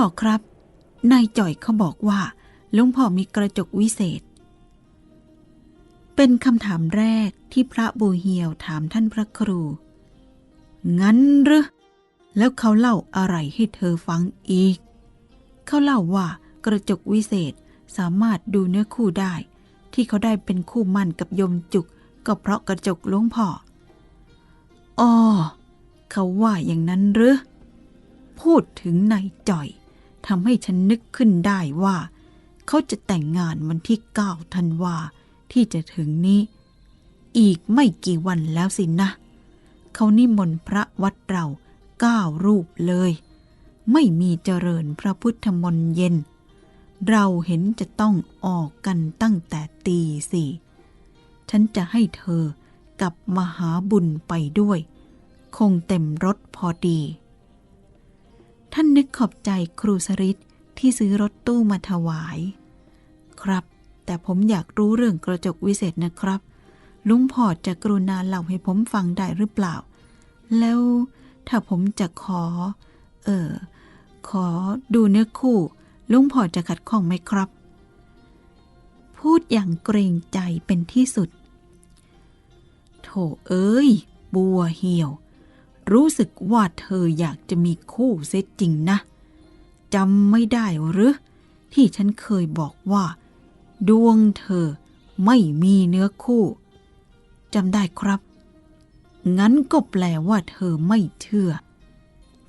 พ่อครับ นายจ่อยเขาบอกว่าหลวงพ่อมีกระจกวิเศษ เป็นคำถามแรกที่พระบูเฮียวถามท่านพระครู งั้นหรือแล้วเขาเล่าอะไรให้เธอฟังอีก เขาเล่าว่ากระจกวิเศษสามารถดูเนื้อคู่ได้ ที่เขาได้เป็นคู่มั่นกับยมจุก ก็เพราะกระจกหลวงพ่ออ๋อเขาว่าอย่างนั้นหรือ พูดถึงนายจ่อย ทำให้ฉันนึกขึ้นได้ว่า เขาจะแต่งงานวันที่เก้าธันวาที่จะถึงนี้ อีกไม่กี่วันแล้วสินะ เขานิมนต์พระวัดเราเก้ารูปเลย ไม่มีเจริญพระพุทธมนต์เย็น เราเห็นจะต้องออกกันตั้งแต่ตีสี่ฉันจะให้เธอกับมหาบุญไปด้วย คงเต็มรถพอดี ท่านนึกขอบใจครูสริตที่ซื้อรถตู้มาถวาย ครับ แต่ผมอยากรู้เรื่องกระจกวิเศษนะครับ ลุงพอจะกรุณาเล่าให้ผมฟังได้หรือเปล่า แล้วถ้าผมจะขอ เออขอดูเนื้อคู่ ลุงพอจะขัดข้องไหมครับ พูดอย่างเกรงใจเป็นที่สุด โถเอ้ย บัวเหี่ยว รู้สึกว่าเธออยากจะมีคู่เสียจริงนะจำไม่ได้หรือ ที่ฉันเคยบอกว่า ดวงเธอไม่มีเนื้อคู่จำได้ครับ งั้นก็แปลว่าเธอไม่เชื่อ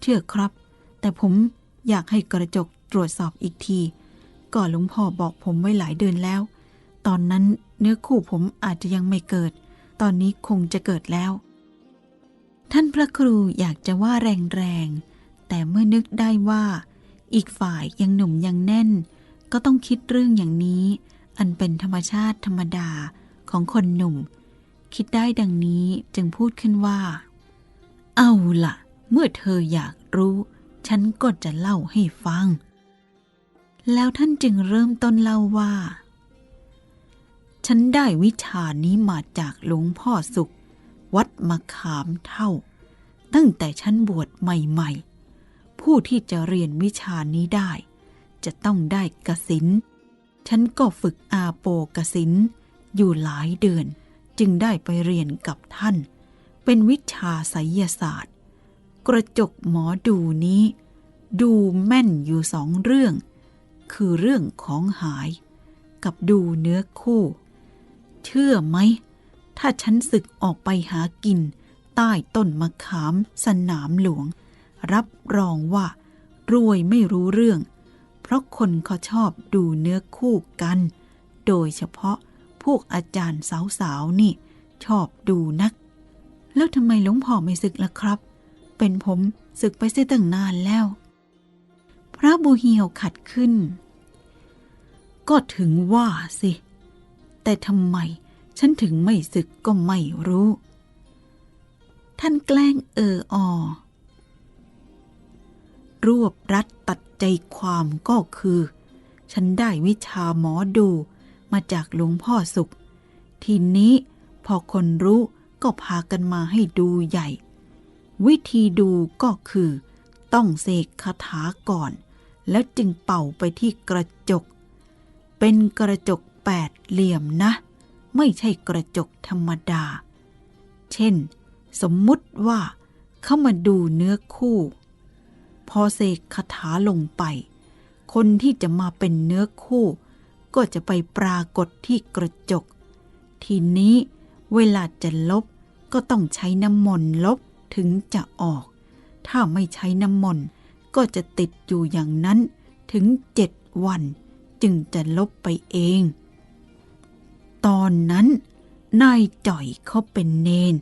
เชื่อครับ แต่ผมอยากให้กระจกตรวจสอบอีกที ก่อนหลวงพ่อบอกผมไว้หลายเดือนแล้ว ตอนนั้นเนื้อคู่ผมอาจจะยังไม่เกิด ตอนนี้คงจะเกิดแล้ว ท่านพระครูอยากจะว่าแรงๆ แต่เมื่อนึกได้ว่า อีกฝ่ายยังหนุ่มยังแน่น ก็ต้องคิดเรื่องอย่างนี้ อันเป็นธรรมชาติธรรมดาของคนหนุ่ม คิดได้ดังนี้จึงพูดขึ้นว่า เอาละ่ะเมื่อเธออยากรู้ ฉันก็จะเล่าให้ฟัง แล้วท่านจึงเริ่มต้นเล่าว่า ฉันได้วิชานี้มาจากหลวงพ่อสุข วัดมะขามเท่า ตั้งแต่ฉันบวชใหม่ๆ ผู้ที่จะเรียนวิชานี้ได้ จะต้องได้กสินฉันก็ฝึกอาโปกสินอยู่หลายเดือน จึงได้ไปเรียนกับท่าน เป็นวิชาไสยศาสตร์ กระจกหมอดูนี้ ดูแม่นอยู่สองเรื่อง คือเรื่องของหาย กับดูเนื้อคู่ เชื่อไหม ถ้าฉันศึกออกไปหากิน ใต้ต้นมะขามสนามหลวง รับรองว่า รวยไม่รู้เรื่อง เพราะคนเขาชอบดูเนื้อคู่กัน โดยเฉพาะพวกอาจารย์สาวๆนี่ ชอบดูนัก แล้วทำไมหลวงพ่อไม่ศึกล่ะครับ เป็นผมศึกไปเสียตั้งนานแล้ว พระบูเฮียวขัดขึ้น ก็ถึงว่าสิ แต่ทำไม ฉันถึงไม่ศึกก็ไม่รู้ ท่านแกล้งเอออ รวบรัดตัดใจความก็คือ ฉันได้วิชาหมอดูมาจากหลวงพ่อสุข ทีนี้พอคนรู้ก็พากันมาให้ดูใหญ่ วิธีดูก็คือ ต้องเสกคาถาก่อน แล้วจึงเป่าไปที่กระจก เป็นกระจกแปดเหลี่ยมนะ ไม่ใช่กระจกธรรมดา เช่น สมมุติว่าเข้ามาดูเนื้อคู่ พอเสกคาถาลงไป คนที่จะมาเป็นเนื้อคู่ ก็จะไปปรากฏที่กระจก ทีนี้เวลาจะลบก็ต้องใช้น้ำมนต์ลบถึงจะออก ถ้าไม่ใช้น้ำมนต์ก็จะติดอยู่อย่างนั้นถึงเจ็ดวัน จึงจะลบไปเอง ตอนนั้นนายจ่อยเขาเป็นเนน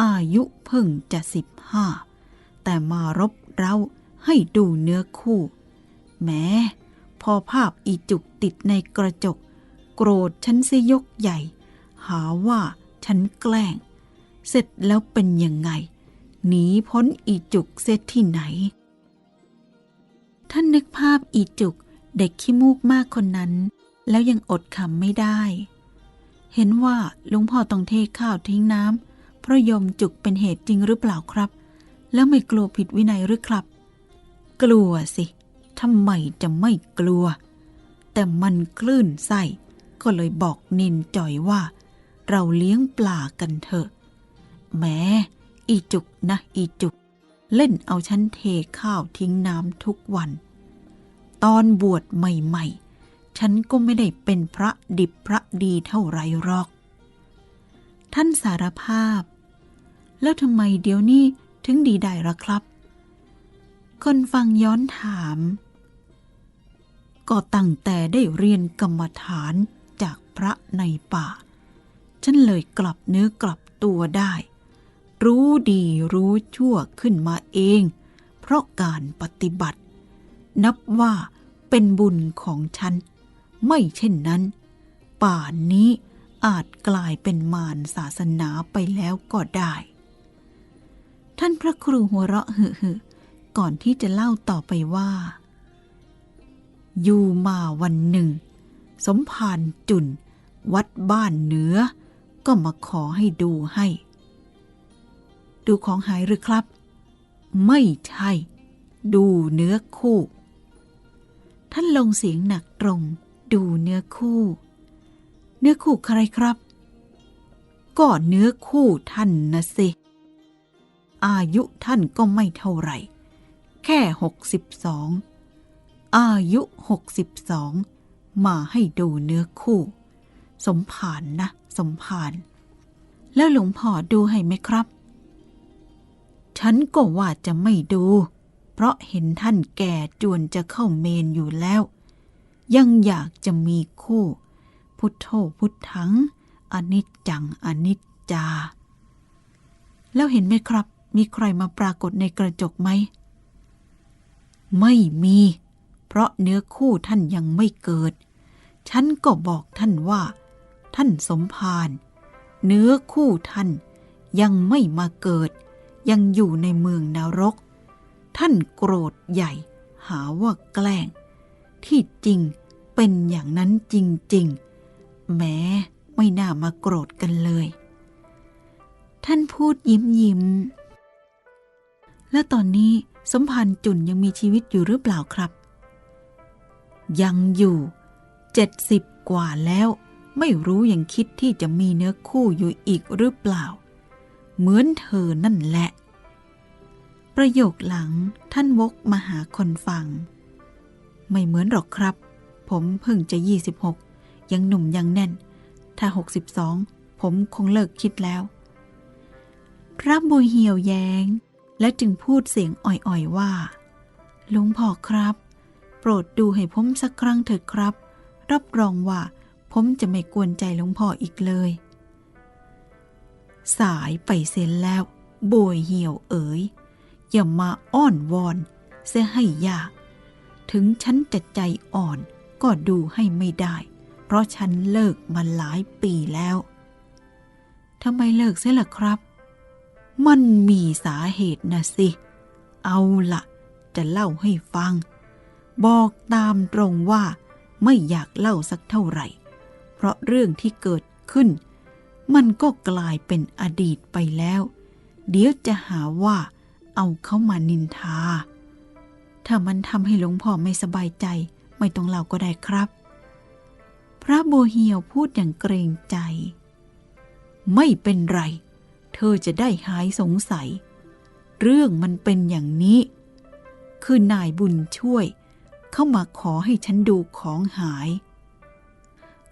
อายุเพิ่งจะสิบห้า แต่มารบเราให้ดูเนื้อคู่ แม้พอภาพอีจุกติดในกระจก โกรธฉันเสยกใหญ่ หาว่าฉันแกล้ง เสร็จแล้วเป็นยังไง หนีพ้นอีจุกเสียที่ไหน ท่านนึกภาพอีจุกเด็กขี้มูกมากคนนั้น แล้วยังอดขำไม่ได้ เห็นว่าลุงพ่อต้องเทข้าวทิ้งน้ำเพราะยมจุกเป็นเหตุจริงหรือเปล่าครับ แล้วไม่กลัวผิดวินัยหรือครับ กลัวสิทำไมจะไม่กลัว แต่มันคลื่นไส้ก็เลยบอกนินจ่อยว่า เราเลี้ยงปลากันเถอะแม้อีจุกนะอีจุก เล่นเอาฉันเทข้าวทิ้งน้ำทุกวัน ตอนบวชใหม่ๆ ฉันก็ไม่ได้เป็นพระดิบพระดีเท่าไรหรอก ท่านสารภาพ แล้วทำไมเดี๋ยวนี้ถึงดีได้ละครับ คนฟังย้อนถาม ก็ตั้งแต่ได้เรียนกรรมฐานจากพระในป่า ฉันเลยกลับเนื้อกลับตัวได้ รู้ดีรู้ชั่วขึ้นมาเอง เพราะการปฏิบัติ นับว่าเป็นบุญของฉัน ไม่เช่นนั้น ป่านนี้อาจกลายเป็นมารศาสนาไปแล้วก็ได้ ท่านพระครูหัวเราะหึหึก่อนที่จะเล่าต่อไปว่า อยู่มาวันหนึ่ง สมภารจุนวัดบ้านเหนือ ก็มาขอให้ดูให้ ดูของหายหรือครับ ไม่ใช่ ดูเนื้อคู่ ท่านลงเสียงหนักตรง ดูเนื้อคู่ เนื้อคู่ใครครับก็เนื้อคู่ท่านนะสิ อายุท่านก็ไม่เท่าไหร่ แค่หกสิบสอง อายุหกสิบสอง มาให้ดูเนื้อคู่ สมผานนะ สมผาน แล้วหลวงพ่อดูให้ไหมครับ ฉันก็ว่าจะไม่ดู เพราะเห็นท่านแก่จวนจะเข้าเมนอยู่แล้ว ยังอยากจะมีคู่ พุทโธพุทธังอนิจจังอนิจจา แล้วเห็นไหมครับ มีใครมาปรากฏในกระจกไหม ไม่มี เพราะเนื้อคู่ท่านยังไม่เกิด ฉันก็บอกท่านว่า ท่านสมภารเนื้อคู่ท่านยังไม่มาเกิด ยังอยู่ในเมืองนรก ท่านโกรธใหญ่ หาว่าแกล้ง ที่จริงเป็นอย่างนั้นจริงๆ แม้ไม่น่ามาโกรธกันเลย ท่านพูดยิ้มยิ้ม และตอนนี้สมภารจุนยังมีชีวิตอยู่หรือเปล่าครับ ยังอยู่เจ็ดสิบกว่าแล้วไม่รู้ยังคิดที่จะมีเนื้อคู่อยู่อีกหรือเปล่า เหมือนเธอนั่นแหละ ประโยคหลังท่านวกมาหาคนฟัง ไม่เหมือนหรอกครับ ผมเพิ่งจะ 26 ยังหนุ่มยังแน่น ถ้า 62 ผมคงเลิกคิดแล้ว พระบุญเหี่ยวแยง้ง และจึงพูดเสียงอ่อยๆว่าลวงพ่อครับ โปรดดูให้ผมสักครั้งเถิดครับ รับรองว่าผมจะไม่กวนใจหลวงพ่ออีกเลย สายไปเสียแล้วบยเหี่ยวเอ๋ยอย่ามาอ้อนวอน เสียให้ยาก ถึงฉันจะใจอ่อนก็ดูให้ไม่ได้ เพราะฉันเลิกมาหลายปีแล้วทำไมเลิกเสียล่ะครับ มันมีสาเหตุนะสิ เอาละจะเล่าให้ฟัง บอกตามตรงว่าไม่อยากเล่าสักเท่าไหร่ เพราะเรื่องที่เกิดขึ้น มันก็กลายเป็นอดีตไปแล้ว เดี๋ยวจะหาว่าเอาเขามานินทา ถ้ามันทำให้หลวงพ่อไม่สบายใจ ไม่ต้องเล่าก็ได้ครับ พระโบเฮียวพูดอย่างเกรงใจ ไม่เป็นไร เธอจะได้หายสงสัย เรื่องมันเป็นอย่างนี้ คือนายบุญช่วย เข้ามาขอให้ฉันดูของหาย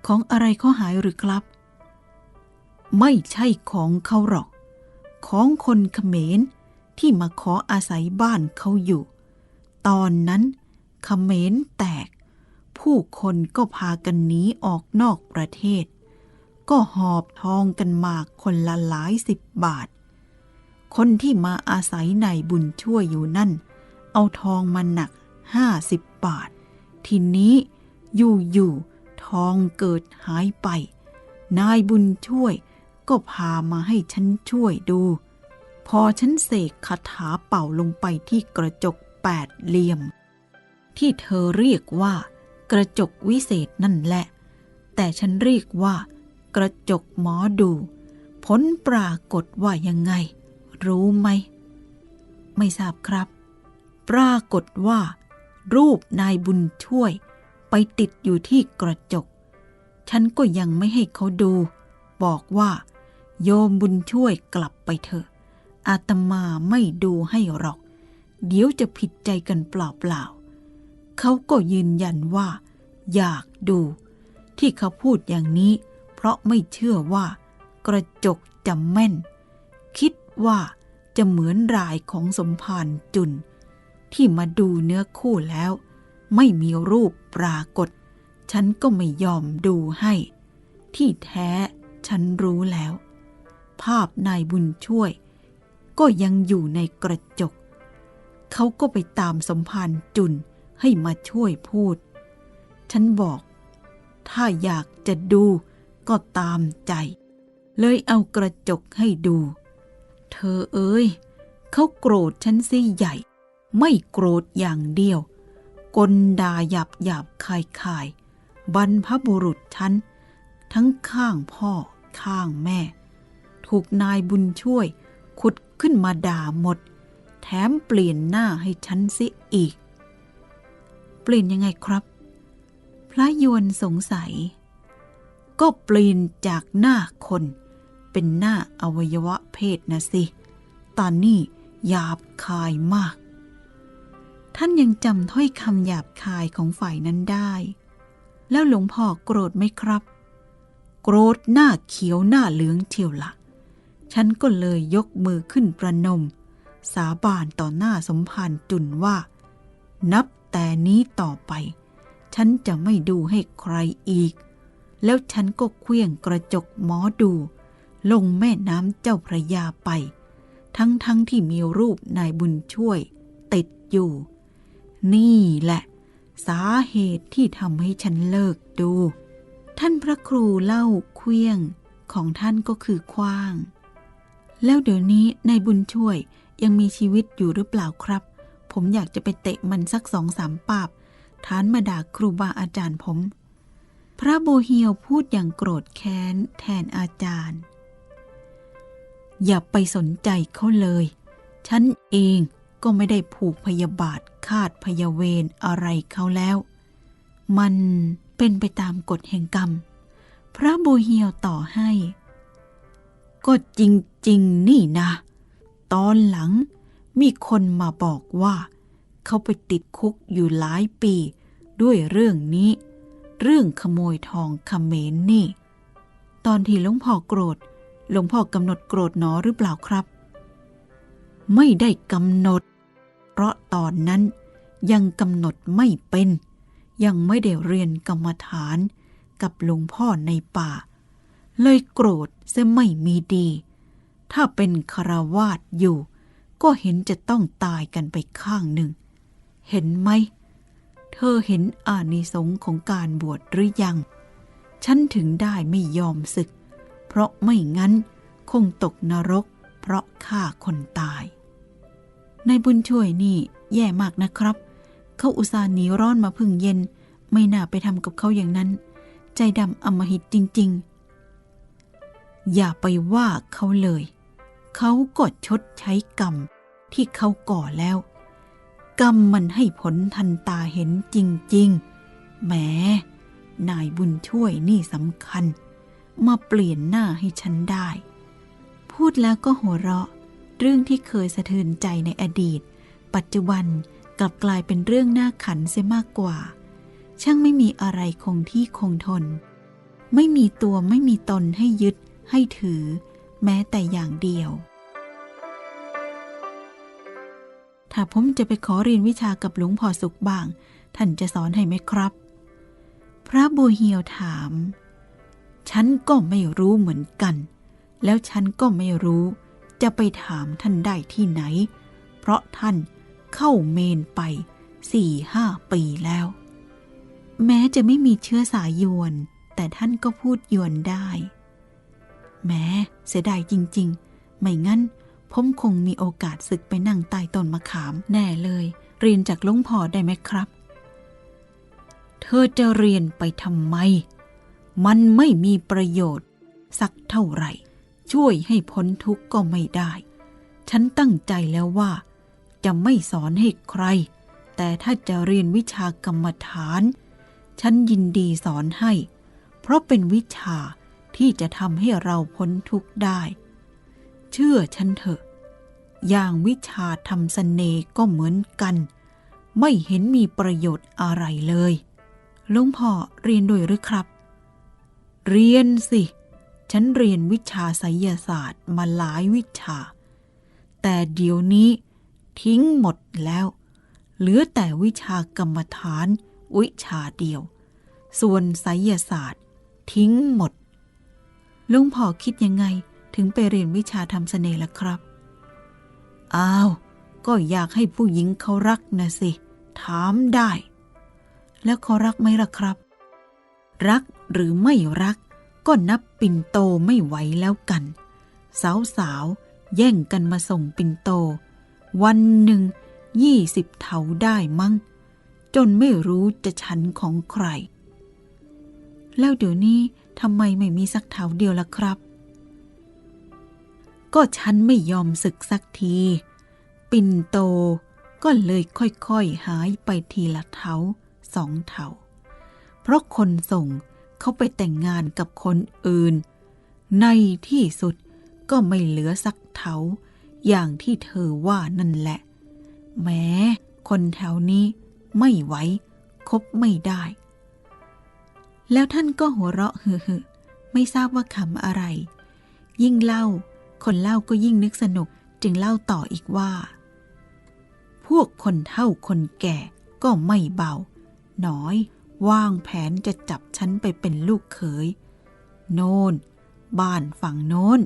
ของอะไรเขาหายหรือครับ ไม่ใช่ของเขาหรอก ของคนเขมรที่มาขออาศัยบ้านเขาอยู่ ตอนนั้นเขมรแตก ผู้คนก็พากันหนีออกนอกประเทศ ก็หอบทองกันมาคนละหลายสิบบาท คนที่มาอาศัยในบุญช่วยอยู่นั่น เอาทองมาหนักห้าสิบบาท ทีนี้อยู่ๆทองเกิดหายไป นายบุญช่วยก็พามาให้ฉันช่วยดู พอฉันเสกคาถาเป่าลงไปที่กระจก แปดเหลี่ยม ที่เธอเรียกว่า กระจกวิเศษนั่นแหละ แต่ฉันเรียกว่า กระจกหมอดู ผลปรากฏว่ายังไง รู้ไหม ไม่ทราบครับ ปรากฏว่า รูปนายบุญช่วย ไปติดอยู่ที่กระจก ฉันก็ยังไม่ให้เขาดู บอกว่า โยมบุญช่วยกลับไปเถอะอาตมาไม่ดูให้หรอก เดี๋ยวจะผิดใจกันเปล่าๆเขาก็ยืนยันว่า อยากดู ที่เขาพูดอย่างนี้ เพราะไม่เชื่อว่า กระจกจะแม่น คิดว่าจะเหมือนรายของสมภารจุน ที่มาดูเนื้อคู่แล้ว ไม่มีรูปปรากฏ ฉันก็ไม่ยอมดูให้ ที่แท้ฉันรู้แล้ว ภาพนายบุญช่วย ก็ยังอยู่ในกระจก เขาก็ไปตามสมภารจุนให้มาช่วยพูด ฉันบอก ถ้าอยากจะดูก็ตามใจ เลยเอากระจกให้ดู เธอเอ้ย เขาโกรธฉันสิใหญ่ ไม่โกรธอย่างเดียว กลดาหยาบหยาบคายคาย บรรพบุรุษฉัน ทั้งข้างพ่อข้างแม่ ถูกนายบุญช่วย ขุดขึ้นมาด่าหมด แถมเปลี่ยนหน้าให้ฉันสิอีก เปลี่ยนยังไงครับ พระยวนสงสัย ก็เปลี่ยนจากหน้าคน เป็นหน้าอวัยวะเพศนะสิ ตอนนี้หยาบคายมาก ท่านยังจำถ้อยคำหยาบคายของฝ่ายนั้นได้ แล้วหลวงพ่อโกรธไหมครับ โกรธหน้าเขียวหน้าเหลืองเทียวละฉันก็เลยยกมือขึ้นประนม สาบานต่อหน้าสมภารจุนว่า นับแต่นี้ต่อไป ฉันจะไม่ดูให้ใครอีก แล้วฉันก็เคลื่องกระจกหมอดู ลงแม่น้ำเจ้าพระยาไป ทั้งทั้งที่มีรูปนายบุญช่วย ติดอยู่ นี่แหละ สาเหตุที่ทำให้ฉันเลิกดู ท่านพระครูเล่าเคลื่องของท่านก็คือคว้าง แล้วเดี๋ยวนี้นายบุญช่วย ยังมีชีวิตอยู่หรือเปล่าครับ ผมอยากจะไปเตะมันสักสองสามปาบฐานมาด่าครูบาอาจารย์ผม พระโบเฮียวพูดอย่างโกรธแค้นแทนอาจารย์ อย่าไปสนใจเขาเลย ฉันเองก็ไม่ได้ผูกพยาบาทคาดพยาเวรอะไรเขาแล้ว มันเป็นไปตามกฎแห่งกรรม พระโบเฮียวต่อให้ ก็จริง ๆ นี่นะ ตอนหลัง มีคนมาบอกว่า เขาไปติดคุกอยู่หลายปี ด้วยเรื่องนี้ เรื่องขโมยทองเขมรนี่ ตอนที่หลวงพ่อโกรธหลวงพ่อกำหนดโกรธหนอหรือเปล่าครับ ไม่ได้กำหนด เพราะตอนนั้นยังกำหนดไม่เป็น ยังไม่ได้เรียนกรรมฐานกับหลวงพ่อในป่า เลยโกรธเสียไม่มีดี ถ้าเป็นคารวาสอยู่ ก็เห็นจะต้องตายกันไปข้างหนึ่ง เห็นไหม เธอเห็นอานิสงของการบวชหรือยัง ฉันถึงได้ไม่ยอมศึก เพราะไม่งั้นคงตกนรก เพราะฆ่าคนตาย ในบุญช่วยนี่แย่มากนะครับ เขาอุตส่าห์หนีร้อนมาพึ่งเย็น ไม่น่าไปทำกับเขาอย่างนั้น ใจดำอมหิตจริง ๆ อย่าไปว่าเขาเลย เขาก็ชดใช้กรรมที่เขาก่อแล้ว กรรมมันให้ผลทันตาเห็นจริงๆแหมนายบุญช่วยนี่สำคัญ มาเปลี่ยนหน้าให้ฉันได้ พูดแล้วก็หัวเราะ เรื่องที่เคยสะเทือนใจในอดีต ปัจจุบันกลับกลายเป็นเรื่องน่าขันเสียมากกว่า ช่างไม่มีอะไรคงที่คงทน ไม่มีตัวไม่มีตนให้ยึดให้ถือ แม้แต่อย่างเดียว ถ้าผมจะไปขอเรียนวิชากับหลวงพ่อสุขบ้าง ท่านจะสอนให้ไหมครับ พระบูเฮียวถาม ฉันก็ไม่รู้เหมือนกัน แล้วฉันก็ไม่รู้จะไปถามท่านได้ที่ไหน เพราะท่านเข้าเมนไปสี่ห้าปีแล้ว แม้จะไม่มีเชื้อสายยวน แต่ท่านก็พูดยวนได้ แม้เสียดายจริง ๆ ไม่งั้น ผมคงมีโอกาสศึกไปนั่งใต้ต้นมะขาม แน่เลย เรียนจากลุงพ่อได้ไหมครับ เธอจะเรียนไปทำไม มันไม่มีประโยชน์ สักเท่าไหร่ ช่วยให้พ้นทุกข์ก็ไม่ได้ ฉันตั้งใจแล้วว่า จะไม่สอนให้ใคร แต่ถ้าจะเรียนวิชากรรมฐาน ฉันยินดีสอนให้ เพราะเป็นวิชา ที่จะทำให้เราพ้นทุกข์ได้ เชื่อฉันเถอะ อย่างวิชาทำสเสน่ห์ก็เหมือนกัน ไม่เห็นมีประโยชน์อะไรเลยหลวงพ่อเรียนด้วยหรือครับ เรียนสิ ฉันเรียนวิชาไสยศาสตร์มาหลายวิชา แต่เดี๋ยวนี้ทิ้งหมดแล้ว เหลือแต่วิชากรรมฐานวิชาเดียว ส่วนไสยศาสตร์ ทิ้งหมด ลุงพ่อคิดยังไงถึงไปเรียนวิชาทำเสน่ห์ล่ะครับ อ้าว ก็อยากให้ผู้หญิงเขารักนะสิ ถามได้ แล้วเขารักไหมล่ะครับ รักหรือไม่รัก ก็นับปิ่นโตไม่ไหวแล้วกัน สาวๆแย่งกันมาส่งปิ่นโต วันหนึ่งยี่สิบเถาได้มั้ง จนไม่รู้จะชั้นของใคร แล้วเดี๋ยวนี้ ทำไมไม่มีสักเถาเดียวล่ะครับ ก็ฉันไม่ยอมศึกสักที ปิ่นโตก็เลยค่อยๆหายไปทีละเถาสองเถาเพราะคนส่งเขาไปแต่งงานกับคนอื่น ในที่สุดก็ไม่เหลือสักเถาอย่างที่เธอว่านั่นแหละ แม้คนแถวนี้ไม่ไหวคบไม่ได้ แล้วท่านก็หัวเราะเฮือๆไม่ทราบว่าขำอะไร ยิ่งเล่า คนเล่าก็ยิ่งนึกสนุกจึงเล่าต่ออีกว่า พวกคนเฒ่าคนแก่ก็ไม่เบา น้อยวางแผนจะจับฉันไปเป็นลูกเขย โน่น บ้านฝั่งโน้น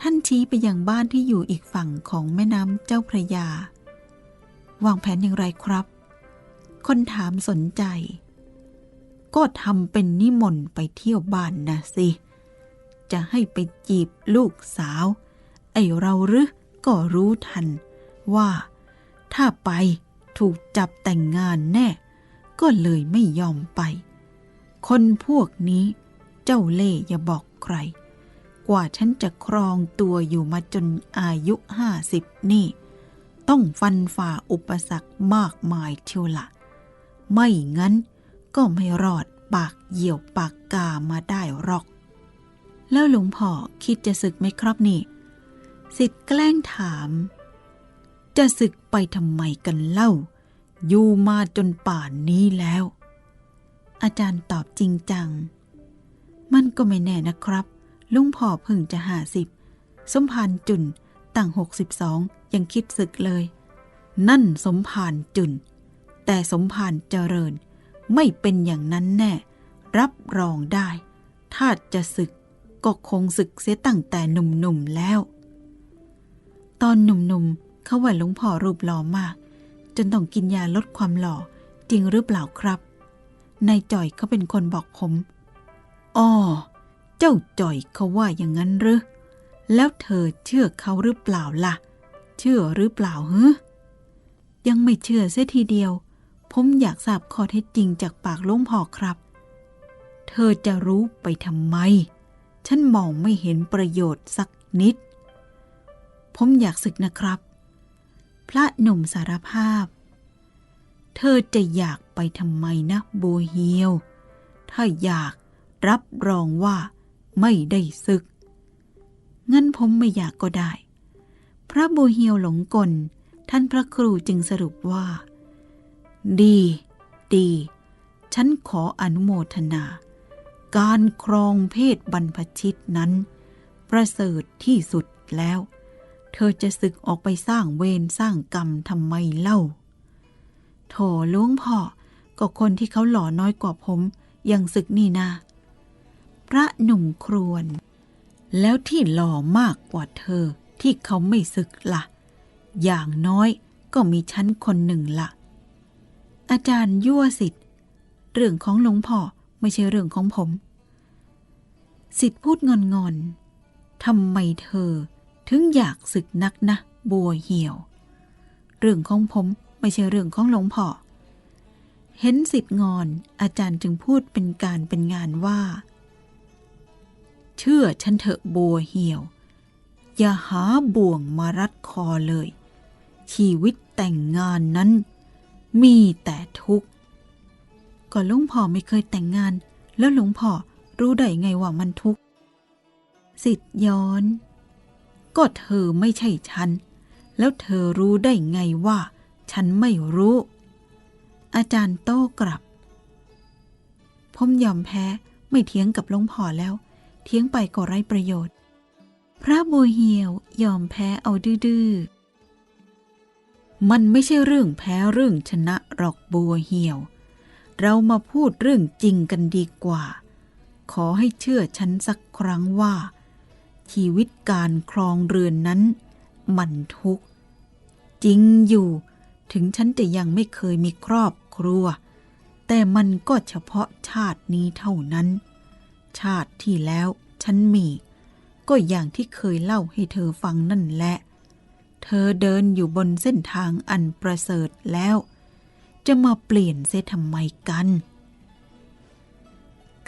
ท่านชี้ไปยังบ้านที่อยู่อีกฝั่งของแม่น้ำเจ้าพระยา วางแผนอย่างไรครับ คนถามสนใจ ก็ทำเป็นนิมนต์ไปเที่ยวบ้านนะสิ จะให้ไปจีบลูกสาว ไอเราหรือก็รู้ทันว่า ถ้าไปถูกจับแต่งงานแน่ ก็เลยไม่ยอมไป คนพวกนี้เจ้าเล่ห์อย่าบอกใคร กว่าฉันจะครองตัวอยู่มาจนอายุห้าสิบนี่ ต้องฟันฝ่าอุปสรรคมากมายเชียวละ ไม่งั้น ก็ไม่รอดปากเหยี่ยวปากกามาได้หรอก แล้วหลวงพ่อคิดจะศึกไหมครับนี่สิทธิ์แกล้งถาม จะศึกไปทำไมกันเล่า อยู่มาจนป่านนี้แล้ว อาจารย์ตอบจริงจัง มันก็ไม่แน่นะครับ ลุงพ่อเพิ่งจะห้าสิบสมภารจุนตั้งหกสิบสองยังคิดศึกเลย นั่นสมภารจุน แต่สมภารเจริญ ไม่เป็นอย่างนั้นแน่ รับรองได้ ถ้าจะศึกก็คงศึกเสียตั้งแต่หนุ่มๆแล้ว ตอนหนุ่มๆเขาว่าหลวงพ่อรูปหล่อมาก จนต้องกินยาลดความหล่อจริงหรือเปล่าครับนายจ่อยเขาเป็นคนบอกผมอ๋อเจ้าจ่อยเขาว่าอย่างนั้นหรือแล้วเธอเชื่อเขาหรือเปล่าล่ะ เชื่อหรือเปล่าเฮ้ยังไม่เชื่อเสียทีเดียว ผมอยากทราบข้อเท็จจริงจากปากลวงพ่อครับ เธอจะรู้ไปทำไม ฉันมองไม่เห็นประโยชน์สักนิด ผมอยากศึกนะครับ พระหนุ่มสารภาพ เธอจะอยากไปทำไมนะโบเฮียว ถ้าอยากรับรองว่าไม่ได้ศึก งั้นผมไม่อยากก็ได้ พระโบเฮียวหลงกล ท่านพระครูจึงสรุปว่า ดี ดี ฉันขออนุโมทนา การครองเพศบรรพชิตนั้น ประเสริฐที่สุดแล้ว เธอจะศึกออกไปสร้างเวรสร้างกรรมทำไมเล่า โถลวงพ่อ ก็คนที่เขาหล่อน้อยกว่าผมยังศึกนี่นาพระหนุ่มครวน แล้วที่หล่อมากกว่าเธอที่เขาไม่ศึกละ่ะ อย่างน้อยก็มีชั้นคนหนึ่งละ อาจารย์ยั่วสิทธิ์เรื่องของหลวงพ่อไม่ใช่เรื่องของผม สิทธิ์พูดงอนงอนทำไมเธอถึงอยากศึกนักนะ บัวเหี่ยว เรื่องของผมไม่ใช่เรื่องของหลวงพ่อ เห็นสิทธิ์งอนอาจารย์จึงพูดเป็นการเป็นงานว่า เชื่อฉันเถอะบัวเหี่ยว อย่าหาบ่วงมารัดคอเลย ชีวิตแต่งงานนั้น มีแต่ทุกข์ก็หลวงพ่อไม่เคยแต่งงาน แล้วหลวงพ่อรู้ได้ไงว่ามันทุกข์สิทธ์ย้อน ก็เธอไม่ใช่ฉัน แล้วเธอรู้ได้ไงว่า ฉันไม่รู้ อาจารย์โต้กลับ ผมยอมแพ้ไม่เถียงกับหลวงพ่อแล้ว เถียงไปก็ไร้ประโยชน์ พระบัวเหี่ยวยอมแพ้เอาดื้อๆ มันไม่ใช่เรื่องแพ้เรื่องชนะหรอกบัวเหี่ยว เรามาพูดเรื่องจริงกันดีกว่า ขอให้เชื่อฉันสักครั้งว่า ชีวิตการครองเรือนนั้น มันทุกข์ จริงอยู่ ถึงฉันจะยังไม่เคยมีครอบครัว แต่มันก็เฉพาะชาตินี้เท่านั้น ชาติที่แล้วฉันมี ก็อย่างที่เคยเล่าให้เธอฟังนั่นแหละ เธอเดินอยู่บนเส้นทางอันประเสริฐแล้ว จะมาเปลี่ยนเสียทำไมกัน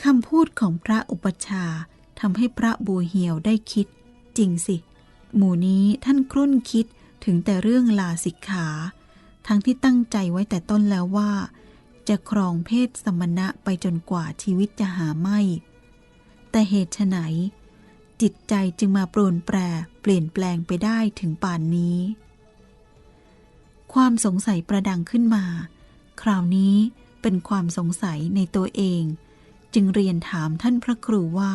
คำพูดของพระอุปชาทำให้พระบัวเหียวได้คิด จริงสิ หมู่นี้ท่านครุ่นคิดถึงแต่เรื่องลาสิกขา ทั้งที่ตั้งใจไว้แต่ต้นแล้วว่า จะครองเพศสมณะไปจนกว่าชีวิตจะหาไม่ แต่เหตุไฉน จิตใจจึงมาโปรนแปรเปลี่ยนแปลงไปได้ถึงป่านนี้ ความสงสัยประดังขึ้นมา คราวนี้เป็นความสงสัยในตัวเอง จึงเรียนถามท่านพระครูว่า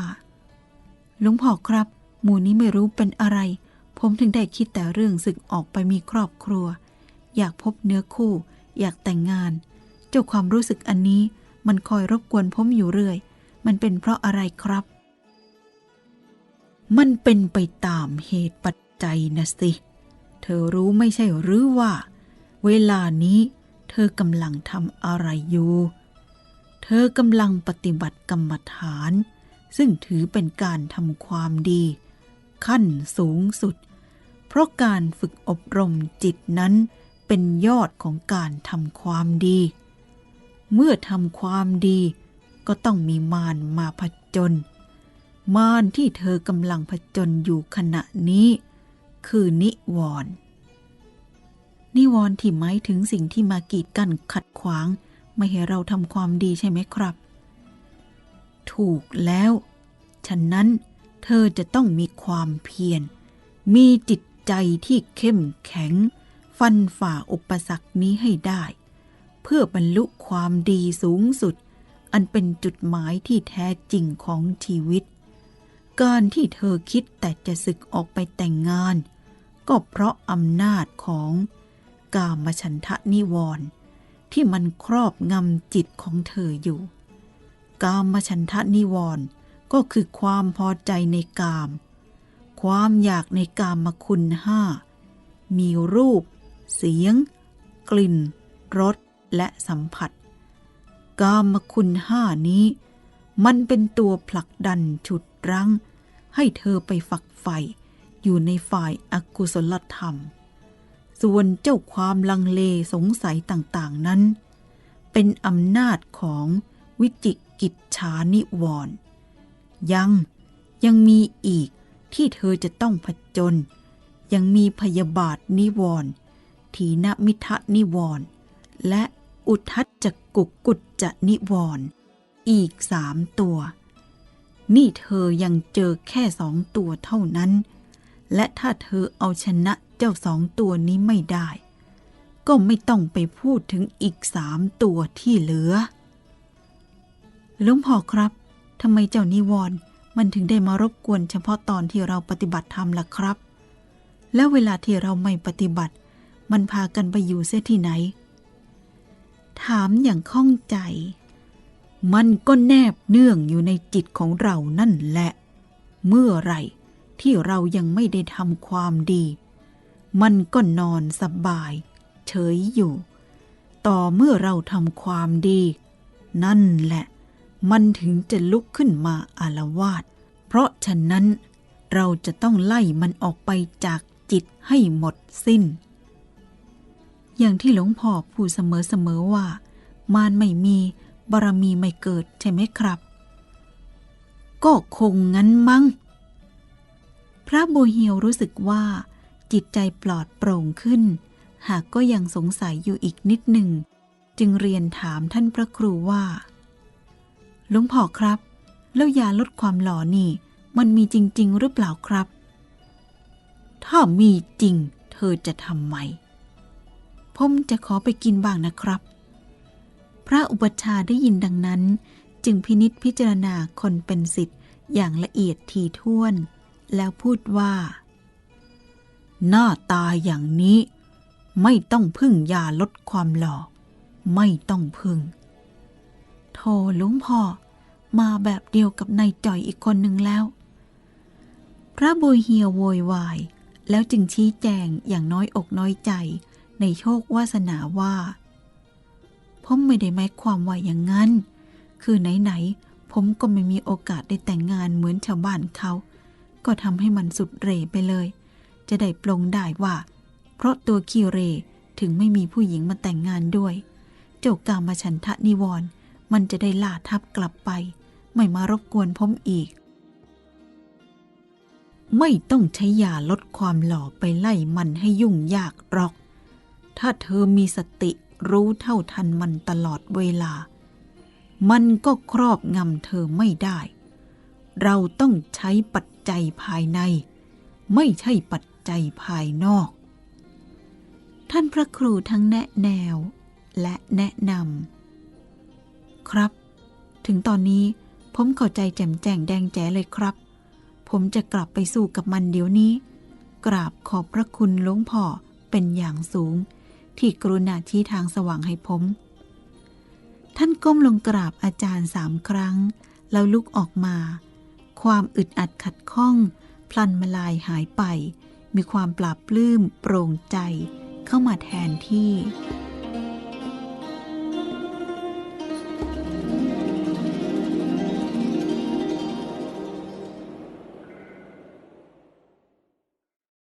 หลวงพ่อครับ หมู่นี้ไม่รู้เป็นอะไร ผมถึงได้คิดแต่เรื่องศึกออกไปมีครอบครัว อยากพบเนื้อคู่ อยากแต่งงาน เจ้าความรู้สึกอันนี้มันคอยรบกวนผมอยู่เรื่อย มันเป็นเพราะอะไรครับ มันเป็นไปตามเหตุปัจจัยนะสิ เธอรู้ไม่ใช่หรือว่า เวลานี้เธอกำลังทำอะไรอยู่ เธอกำลังปฏิบัติกรรมฐาน ซึ่งถือเป็นการทำความดี ขั้นสูงสุด เพราะการฝึกอบรมจิตนั้นเป็นยอดของการทำความดี เมื่อทำความดีก็ต้องมีมารมาผจญ มารที่เธอกำลังผจญอยู่ขณะนี้ คือนิวรณ์นิวรณ์ที่หมายถึงสิ่งที่มากีดกันขัดขวาง ไม่ให้เราทำความดีใช่ไหมครับ ถูกแล้ว ฉะนั้นเธอจะต้องมีความเพียร มีจิตใจที่เข้มแข็ง ฟันฝ่าอุปสรรคนี้ให้ได้ เพื่อบรรลุความดีสูงสุด อันเป็นจุดหมายที่แท้จริงของชีวิต การที่เธอคิดแต่จะศึกออกไปแต่งงาน ก็เพราะอำนาจของกามฉันทะนิวรณ์ที่มันครอบงำจิตของเธออยู่ กามฉันทะนิวรณ์ก็คือความพอใจในกาม ความอยากในกามคุณห้า มีรูป เสียง กลิ่น รส และสัมผัส กามคุณห้านี้ มันเป็นตัวผลักดันฉุด รั้ง ให้เธอไปฝักใฝ่อยู่ในฝ่ายอากุศลธรรม ส่วนเจ้าความลังเลสงสัยต่างๆนั้น เป็นอำนาจของวิจิกิจฉานิวรณ์ยังยังมีอีกที่เธอจะต้องผจญยังมีพยาบาทนิวรณ์ทีนมิทะนิวรณ์และอุทัจจกุกกุจจะนิวรณ์อีกสามตัว นี่เธอยังเจอแค่สองตัวเท่านั้น และถ้าเธอเอาชนะเจ้าสองตัวนี้ไม่ได้ ก็ไม่ต้องไปพูดถึงอีกสามตัวที่เหลือหลวงพ่อครับทำไมเจ้านิวรณ์มันถึงได้มารบกวนเฉพาะตอนที่เราปฏิบัติธรรมล่ะครับ แล้วเวลาที่เราไม่ปฏิบัติ มันพากันไปอยู่เสียที่ไหน ถามอย่างข้องใจ มันก็แนบเนื่องอยู่ในจิตของเรานั่นแหละ เมื่อไรที่เรายังไม่ได้ทำความดี มันก็นอนสบาย เฉยอยู่ ต่อเมื่อเราทำความดี นั่นแหละ มันถึงจะลุกขึ้นมาอารวาสเพราะฉะนั้นเราจะต้องไล่มันออกไปจากจิตให้หมดสิ้น อย่างที่หลวงพ่อพูดเสมอๆว่า มารไม่มี บารมีไม่เกิดใช่ไหมครับ ก็คงงั้นมั้ง พระโบเฮียวรู้สึกว่า จิตใจปลอดโปร่งขึ้น หากก็ยังสงสัยอยู่อีกนิดหนึ่ง จึงเรียนถามท่านพระครูว่าหลวงพ่อครับ แล้วยาลดความหล่อนี่ มันมีจริง ๆ หรือเปล่าครับถ้ามีจริง เธอจะทำไม ผมจะขอไปกินบ้างนะครับ พระอุปชาได้ยินดังนั้น จึงพินิษพิจารณาคนเป็นสิทธิ์อย่างละเอียดทีท่วน แล้วพูดว่า หน้าตาอย่างนี้ ไม่ต้องพึ่งยาลดความหล่อไม่ต้องพึ่ง โทลวงพ่อ มาแบบเดียวกับนายจ่อยอีกคนหนึ่งแล้ว พระบุญเฮียโวยวาย แล้วจึงชี้แจงอย่างน้อยอกน้อยใจในโชควาสนาว่า ผมไม่ได้หมายความว่าอย่างนั้น คือไหนๆ ผมก็ไม่มีโอกาสได้แต่งงานเหมือนชาวบ้านเขา ก็ทำให้มันสุดเรไปเลย จะได้ปลงได้ว่า เพราะตัวคีเรถึงไม่มีผู้หญิงมาแต่งงานด้วย เจ้ากามาฉันทะนิวรณ์มันจะได้ล่าทับกลับไป ไม่มารบกวนผมอีก ไม่ต้องใช้ยาลดความหล่อไปไล่มันให้ยุ่งยากหรอก ถ้าเธอมีสติ รู้เท่าทันมันตลอดเวลา มันก็ครอบงำเธอไม่ได้ เราต้องใช้ปัจจัยภายใน ไม่ใช่ปัจจัยภายนอก ท่านพระครูทั้งแนะแนวและแนะนำครับ ถึงตอนนี้ผมเข้าใจแจ่มแจ้งแดงแจ๋เลยครับ ผมจะกลับไปสู้กับมันเดี๋ยวนี้ กราบขอบพระคุณหลวงพ่อเป็นอย่างสูง ที่กรุณาชี้ทางสว่างให้ผม ท่านก้มลงกราบอาจารย์สามครั้ง แล้วลุกออกมา ความอึดอัดขัดข้อง พลันมาลายหายไป มีความปราบปลื้มโปร่งใจ เข้ามาแทนที่